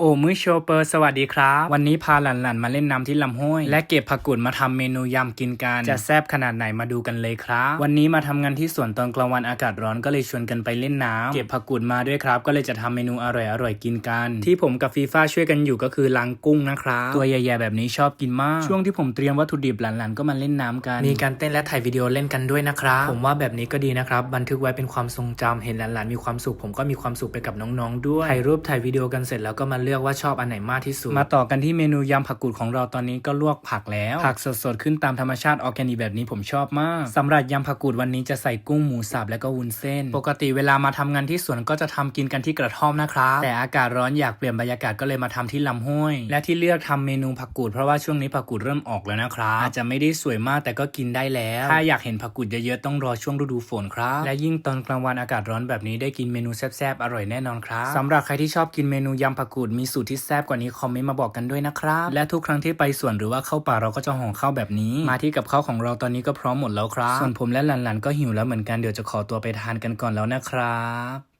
โอ้มื้อโชเปอร์สวัสดีครับ วันนี้พาหลานๆมาเล่นน้ำที่ลำห้วย และเก็บผักกุดมาทำเมนูยำกินกัน จะแซ่บขนาดไหนมาดูกันเลยครับ วันนี้มาทำงานที่สวนตอนกลางวันอากาศร้อนก็เลยชวนกันไปเล่นน้ำเก็บผักกุดมาด้วยครับ ก็เลยจะทำเมนูอร่อยๆกินกัน ที่ผมกับฟีฟ่าช่วยกันอยู่ก็คือล้างกุ้งนะครับตัวใหญ่ๆแบบนี้ชอบกินมาก ช่วงที่ผมเตรียมวัตถุดิบหลานๆก็มาเล่นน้ำกัน มีการเต้นและถ่ายวิดีโอเล่นกันด้วยนะครับผมว่าแบบนี้ก็ดีนะครับบันทึกไว้เป็นความทรงจำเห็นหลานๆมีความสุขผมก็มีความสุขไปกับน้องๆด้วยถ่ายรูปถ่ายวิดีโอกันเสร็จแล้วก็มาเลือกว่าชอบอันไหนมากที่สุด มาต่อกันที่เมนูยำผักกูดของเราตอนนี้ก็ลวกผักแล้ว ผักสดๆ ขึ้นตามธรรมชาติออร์แกนิกแบบนี้ผมชอบมากสำหรับยำผักกูดวันนี้จะใส่กุ้งหมูสับแล้วก็วุ้นเส้น ปกติเวลามาทำงานที่สวนก็จะทำกินกันที่กระท่อมนะครับแต่อากาศร้อนอยากเปลี่ยนบรรยากาศก็เลยมาทำที่ลำห้วย และที่เลือกทำเมนูผักกูดเพราะว่าช่วงนี้ผักกูดเริ่มออกแล้วนะครับอาจจะไม่ได้สวยมากแต่ก็กินได้แล้ว ถ้าอยากเห็นผักกูดเยอะๆต้องรอช่วงฤดูฝนครับ และยิ่งตอนกลางวันอากาศร้อนแบบนี้ได้กินเมนูแซ่บๆอร่อยแน่นอนครับสำหรับใครที่ชอบกินเมนูยำผักกูดมีสูตรที่แซ่บกว่านี้คอมเมนต์มาบอกกันด้วยนะครับ และทุกครั้งที่ไปสวนหรือว่าเข้าป่าเราก็จะห่อข้าวแบบนี้ มาที่กับข้าวของเราตอนนี้ก็พร้อมหมดแล้วครับ ส่วนผมและหลานๆก็หิวแล้วเหมือนกันเดี๋ยวจะขอตัวไปทานกันก่อนแล้วนะครับ